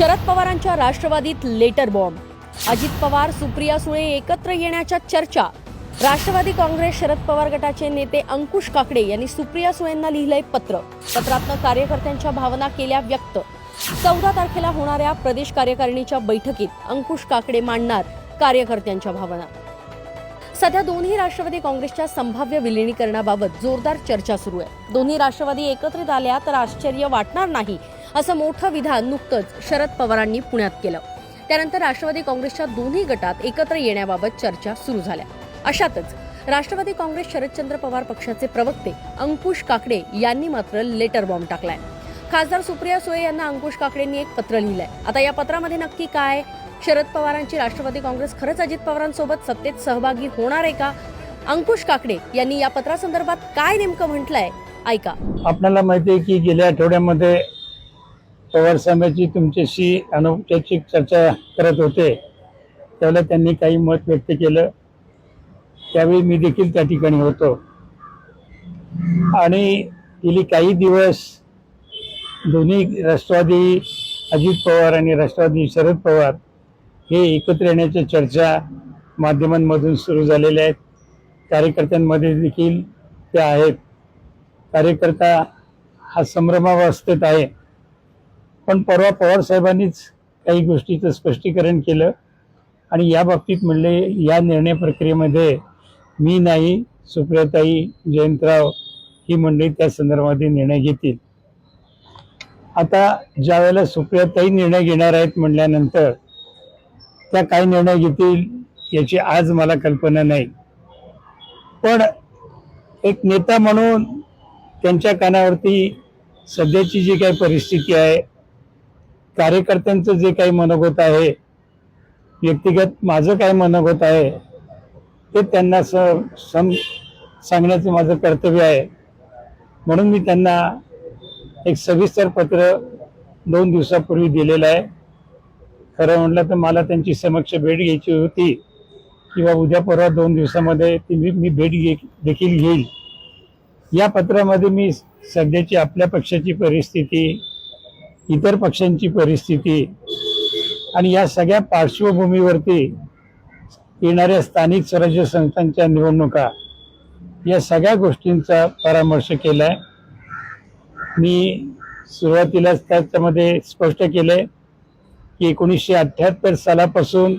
शरद पवारांच्या राष्ट्रवादीत letter bomb. Ajit Pawar Supriya Sule एकत्र येण्याच्या चर्चा. राष्ट्रवादी काँग्रेस शरद पवार गटाचे नेते अंकुश काकडे यांनी सुप्रिया सुळेंना लिहिलंय पत्र. पत्रातनं कार्यकर्त्यांच्या भावना केल्या व्यक्त. चौदा तारखेला होणाऱ्या प्रदेश कार्यकारिणीच्या बैठकीत अंकुश काकडे मांडणार कार्यकर्त्यांच्या भावना. सध्या दोन्ही राष्ट्रवादी काँग्रेसच्या संभाव्य विलिनीकरणाबाबत जोरदार चर्चा सुरू आहे. दोन्ही राष्ट्रवादी एकत्रित आल्या तर आश्चर्य वाटणार नाही. असं मोठं विधान नुकतंच शरद पवारांनी पुण्यात केलं. त्यानंतर राष्ट्रवादी काँग्रेसच्या दोन्ही गटात एकत्र येण्याबाबत चर्चा सुरू झाल्या. अशातच राष्ट्रवादी काँग्रेस शरदचंद्र पवार पक्षाचे प्रवक्ते अंकुश काकडे यांनी मात्र लेटर बॉम्ब टाकलाय. खासदार सुप्रिया सुळे यांना अंकुश काकडेंनी एक पत्र लिहिलंय. आता या पत्रामध्ये नक्की काय? शरद पवारांची राष्ट्रवादी काँग्रेस खरंच अजित पवारांसोबत सत्तेत सहभागी होणार आहे का? अंकुश काकडे यांनी या पत्रासंदर्भात काय नेमकं म्हटलंय? ऐका. आपल्याला माहिती आहे की गेल्या आठवड्यामध्ये पवार साहेबांची तुमच्याशी अनौपचारिक चर्चा करत होते. त्यावेळेला त्यांनी काही मत व्यक्त केलं. त्यावेळी मी देखील त्या ठिकाणी होतो. आणि गेली काही दिवस दोन्ही राष्ट्रवादी अजित पवार आणि राष्ट्रवादी शरद पवार हे एकत्र येण्याच्या चर्चा माध्यमांमधून सुरू झालेल्या आहेत. कार्यकर्त्यांमध्ये देखील त्या आहेत. कार्यकर्ता हा संभ्रमावस्थेत आहे. पण परवा पवार साहेबांनीच काही गोष्टीचं स्पष्टीकरण केलं. आणि या बाबतीत म्हणले या निर्णय प्रक्रियेमध्ये मी नाही सुप्रियाताई जयंतराव ही मंडळी त्या संदर्भामध्ये निर्णय घेतील. आता ज्या वेळेला सुप्रियाताई निर्णय घेणार आहेत म्हणल्यानंतर त्या काय निर्णय घेतील याची आज मला कल्पना नाही. पण एक नेता म्हणून त्यांच्या कानावरती सध्याची जी काही परिस्थिती आहे कार्यकर्त्यांचं जे काही मनोगत आहे व्यक्तिगत माझं काय मनोगत आहे ते त्यांना स सम सांगण्याचं माझं कर्तव्य आहे. म्हणून मी त्यांना एक सविस्तर पत्र दोन दिवसापूर्वी दिलेलं आहे. खरं म्हटलं तर मला त्यांची समक्ष भेट घ्यायची होती किंवा उद्या परवा दोन दिवसामध्ये ती मी मी भेट घे देखील घेईल. या पत्रामध्ये मी सध्याची आपल्या पक्षाची परिस्थिती इतर पक्षांची परिस्थिती आणि या सगळ्या पार्श्वभूमीवरती येणाऱ्या स्थानिक स्वराज्य संस्थांच्या निवडणुका या सगळ्या गोष्टींचा परामर्श केला आहे मी सुरुवातीलाच त्याच्यामध्ये स्पष्ट केलंय की एकोणीसशे अठ्ठ्याहत्तर सालापासून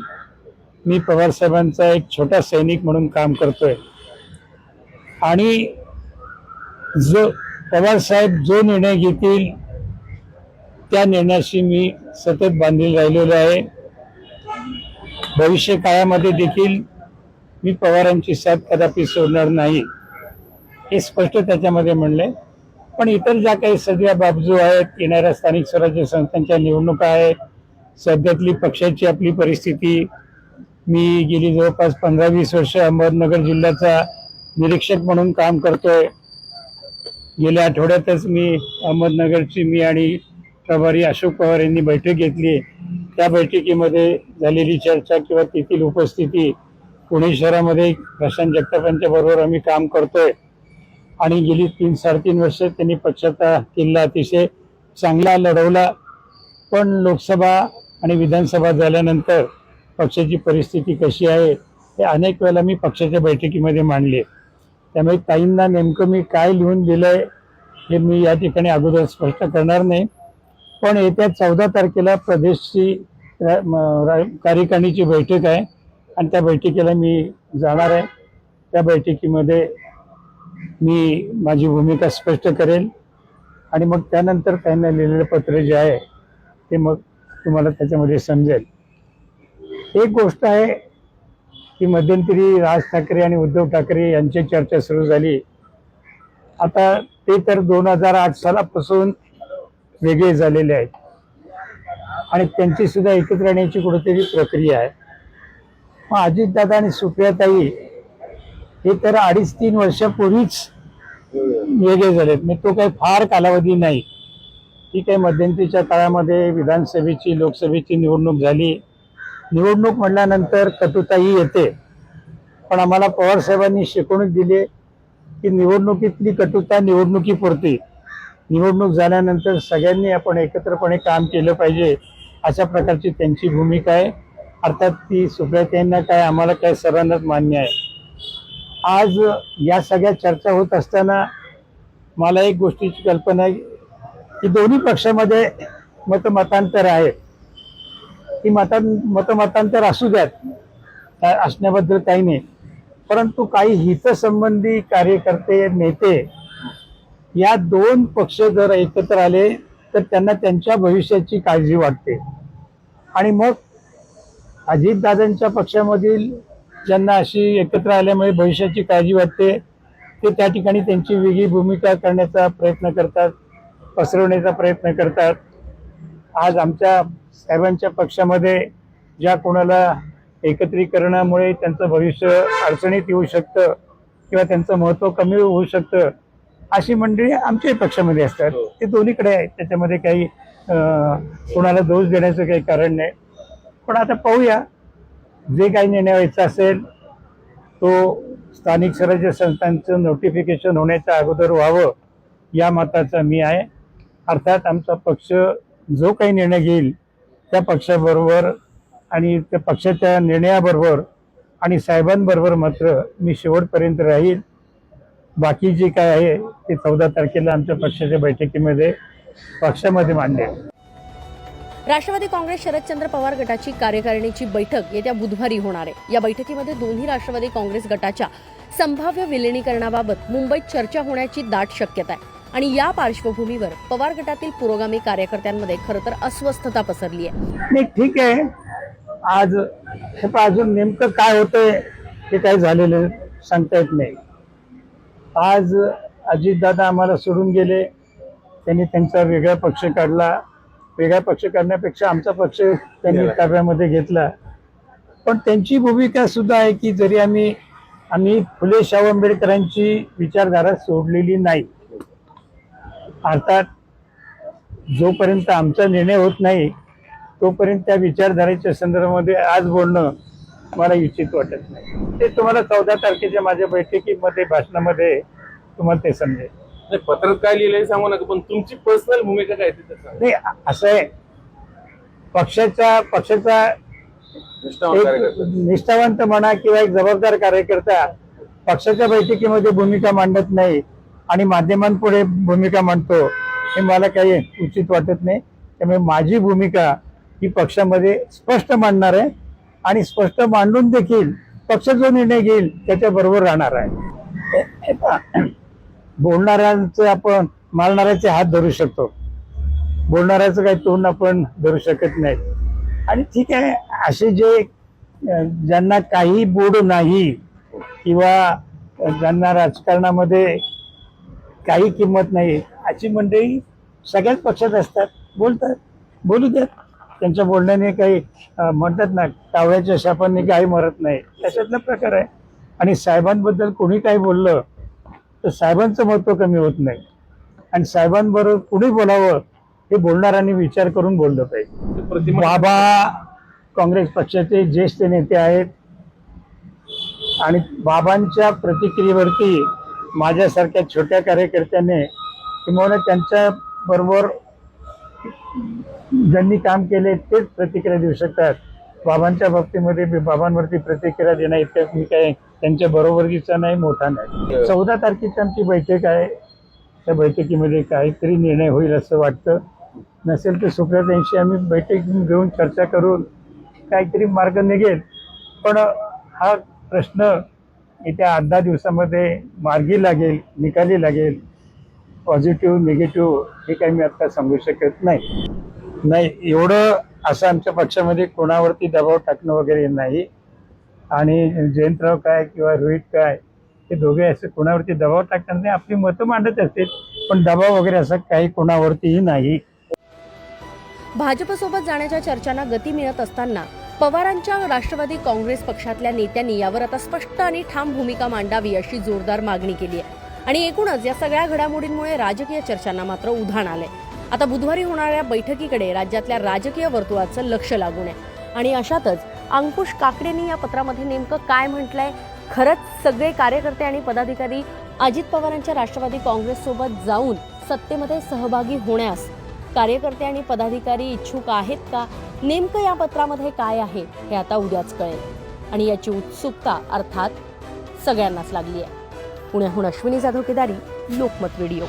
मी पवारसाहेबांचा एक छोटा सैनिक म्हणून काम करतोय. आणि जो पवारसाहेब जो निर्णय घेतील त्या निर्णयाशी मी सतत बांधील राहिलेलो आहे. भविष्य काळामध्ये देखील मी पवारांची साथ कदापि सोडणार नाही हे स्पष्ट त्याच्यामध्ये म्हणलंय. पण इतर ज्या काही सगळ्या बाबजू आहेत येणाऱ्या स्थानिक स्वराज्य संस्थांच्या निवडणुका आहेत सध्यातली पक्षाची आपली परिस्थिती मी गेली जवळपास पंधरा वीस वर्ष अहमदनगर जिल्ह्याचा निरीक्षक म्हणून काम करतोय. गेल्या आठवड्यातच मी अहमदनगरची मी आणि प्रभारी अशोक पवार यांनी बैठक घेतली त्या बैठकीमध्ये झालेली चर्चा किंवा तेथील उपस्थिती पुणे शहरामध्ये प्रशांत जगतापांच्या बरोबर आम्ही काम करतोय. आणि गेली तीन साडेतीन वर्ष त्यांनी पक्षाचा किल्ला अतिशय चांगला लढवला. पण लोकसभा आणि विधानसभा झाल्यानंतर पक्षाची परिस्थिती कशी आहे हे अनेक वेळेला मी पक्षाच्या बैठकीमध्ये मांडले. त्यामुळे ताईंना नेमकं मी काय लिहून दिलंय हे मी या ठिकाणी अगोदर स्पष्ट करणार नाही. पण येत्या चौदा तारखेला प्रदेशची कार्यकारिणीची बैठक आहे. आणि त्या बैठकीला मी जाणार आहे. त्या बैठकीमध्ये मी माझी भूमिका स्पष्ट करेल. आणि मग त्यानंतर त्यांना लिहिलेलं पत्र जे आहे ते मग तुम्हाला त्याच्यामध्ये समजेल. एक गोष्ट आहे की मध्यंतरी राज ठाकरे आणि उद्धव ठाकरे यांची चर्चा सुरू झाली. आता ते तर दोन हजार आठ सालापासून वेगळे झालेले आहेत. आणि त्यांची सुद्धा एकत्र येण्याची कुठेतरी प्रक्रिया आहे. मग अजितदादा आणि सुप्रियाताई हे तर अडीच तीन वर्षापूर्वीच वेगळे झालेत. म्हणजे तो काही फार कालावधी नाही. ठीक आहे मध्यंतरीच्या काळामध्ये विधानसभेची लोकसभेची निवडणूक झाली. निवडणूक म्हटल्यानंतर कटुताही येते. पण आम्हाला पवारसाहेबांनी शिकवणूक दिली की निवडणुकीतली कटुता निवडणुकीपुरती. निवडणूक झाल्यानंतर सगळ्यांनी आपण एकत्रपणे काम केलं पाहिजे अशा प्रकारची त्यांची भूमिका आहे. अर्थात ती सुप्रियाताईंना काय आम्हाला काय सर्वांनाच मान्य आहे. आज या सगळ्या चर्चा होत असताना मला एक गोष्टीची कल्पना आहे की दोन्ही पक्षामध्ये मतमतांतर आहे. ती मतां मतमतांतर असू द्यात काय असण्याबद्दल काही नाही. परंतु काही हितसंबंधी कार्यकर्ते नेते या दोन पक्ष जर एकत्र आले तर त्यांना त्यांच्या भविष्याची काळजी वाटते. आणि मग अजितदादांच्या पक्षामधील ज्यांना अशी एकत्र आल्यामुळे भविष्याची काळजी वाटते ते त्या ठिकाणी त्यांची वेगळी भूमिका करण्याचा प्रयत्न करतात पसरवण्याचा प्रयत्न करतात. आज आमच्या साहेबांच्या पक्षामध्ये ज्या कोणाला एकत्रीकरणामुळे त्यांचं भविष्य अडचणीत येऊ शकतं किंवा त्यांचं महत्त्व कमी होऊ शकतं अशी मंडळी आमच्याही पक्षामध्ये असतात. ते दोन्हीकडे आहेत. त्याच्यामध्ये काही कोणाला दोष देण्याचं काही कारण नाही. पण आता पाहूया. जे काही निर्णय व्हायचा असेल तो स्थानिक स्वराज्य संस्थांचं नोटिफिकेशन होण्याच्या अगोदर व्हावं या मताचा मी आहे. अर्थात आमचा पक्ष जो काही निर्णय घेईल त्या पक्षाबरोबर आणि त्या पक्षाच्या निर्णयाबरोबर आणि साहेबांबरोबर मात्र मी शेवटपर्यंत राहील. बाकी जे काय आहे ते चौदा तारखेला आमच्या पक्षाच्या बैठकीमध्ये पक्षामध्ये मांडेल राष्ट्रवादी काँग्रेस शरदचंद्र पवार गटाची कार्यकारिणीची बैठक येत्या बुधवारी होणार आहे. या बैठकीमध्ये दोन्ही राष्ट्रवादी काँग्रेस गटाच्या संभाव्य विलिनीकरणाबाबत मुंबईत चर्चा होण्याची दाट शक्यता आहे. आणि या पार्श्वभूमीवर पवार गटातील पुरोगामी कार्यकर्त्यांमध्ये खरं तर अस्वस्थता पसरली आहे. नाही ठीक आहे. आज हे अजून नेमकं काय होतंय हे काय झालेलं सांगता येत नाही. आज अजितदादा आम्हाला सोडून गेले. त्यांनी त्यांचा वेगळा पक्ष काढला. वेगळा पक्ष काढण्यापेक्षा आमचा पक्ष त्यांनी ताब्यामध्ये घेतला. पण त्यांची भूमिका सुद्धा आहे की जरी आम्ही आम्ही फुले शाहू आंबेडकरांची विचारधारा सोडलेली नाही. अर्थात जोपर्यंत आमचा निर्णय होत नाही तोपर्यंत त्या विचारधारेच्या संदर्भामध्ये आज बोलणं मला उचित वाटत नाही. ते तुम्हाला चौदा तारखेच्या माझ्या बैठकीमध्ये भाषणामध्ये तुम्हाला ते समजेल. नाही पत्रात काय लिहिलंय सांगू नका पण तुमची पर्सनल भूमिका काय ते सांगा. नाही असं आहे. पक्षाचा पक्षाचा निष्ठावान एक कार्यकर्ता. निष्ठावंत म्हणा किंवा एक जबाबदार कार्यकर्ता पक्षाच्या बैठकीमध्ये भूमिका मांडत नाही आणि माध्यमांपुढे भूमिका मांडतो हे मला काही उचित वाटत नाही. त्यामुळे माझी भूमिका ही पक्षामध्ये स्पष्ट मांडणार आहे. आणि स्पष्ट मांडून देखील पक्ष जो निर्णय घेईल त्याच्या बरोबर राहणार आहे. बोलणाऱ्यांचे आपण मारणाऱ्याचे हात धरू शकतो. बोलणाऱ्याचं काही तोंड आपण धरू शकत नाही. आणि ठीक आहे असे जे ज्यांना काही बोड नाही किंवा ज्यांना राजकारणामध्ये काही किंमत नाही अशी मंडळी सगळ्याच पक्षात असतात. बोलतात. बोलू द्यात त्यांच्या बोलण्याने काही म्हणतात ना कावळ्याच्या शापांनी काही मरत नाही. त्याच्यातला प्रकार आहे. आणि साहेबांबद्दल कोणी काही बोललं तर साहेबांचं महत्त्व कमी होत नाही. आणि साहेबांबरोबर कुणी बोलावं हे बोलणाऱ्यांनी विचार करून बोललं पाहिजे. बाबा काँग्रेस पक्षाचे ज्येष्ठ नेते आहेत. आणि बाबांच्या प्रतिक्रियेवरती माझ्यासारख्या छोट्या कार्यकर्त्याने किंवा त्यांच्या बरोबर ज्यांनी काम केले तेच प्रतिक्रिया देऊ शकतात. बाबांच्या बाबतीमध्ये बाबांवरती प्रतिक्रिया देणं इतकं मी काय त्यांच्या बरोबरीचा नाही मोठा नाही. चौदा तारखेची आमची बैठक आहे. त्या बैठकीमध्ये काहीतरी निर्णय होईल असं वाटतं. नसेल तर सुप्रियाताईंशी आम्ही बैठक घेऊन चर्चा करून काहीतरी मार्ग निघेल. पण हा प्रश्न येत्या आठ दहा दिवसामध्ये मार्गी लागेल निकाली लागेल. पॉझिटिव्ह निगेटिव्ह हे काही मी आता सांगू शकत नाही. नाही एवढं असं आमच्या पक्षामध्ये कोणावरती दबाव टाकणं वगैरे नाही. आणि जयंतराव काय किंवा रोहित काय हे दोघे असे कोणावरती दबाव टाकणार नाही. आपली मतं मांडत असतील पण दबाव वगैरे असं काही कोणावरतीही नाही. भाजपसोबत जाण्याच्या चर्चांना गती मिळत असताना पवारांच्या राष्ट्रवादी काँग्रेस पक्षातल्या नेत्यांनी यावर आता स्पष्ट आणि ठाम भूमिका मांडावी अशी जोरदार मागणी केली आहे. आणि एकूणच या सगळ्या घडामोडींमुळे राजकीय चर्चांना मात्र उधाण आलंय. आता बुधवारी होणाऱ्या बैठकीकडे राज्यातल्या राजकीय वर्तुळाचं लक्ष लागून आहे. आणि अशातच अंकुश काकडेंनी या पत्रामध्ये नेमकं काय म्हटलंय? खरंच सगळे कार्यकर्ते आणि पदाधिकारी अजित पवारांच्या राष्ट्रवादी काँग्रेससोबत जाऊन सत्तेमध्ये सहभागी होण्यास कार्यकर्ते आणि पदाधिकारी इच्छुक आहेत का? नेमकं या पत्रामध्ये काय आहे हे आता उद्याच कळेल. आणि याची उत्सुकता अर्थात सगळ्यांनाच लागली आहे. पुण्याहून अश्विनी जाधव केदारी लोकमत व्हिडिओ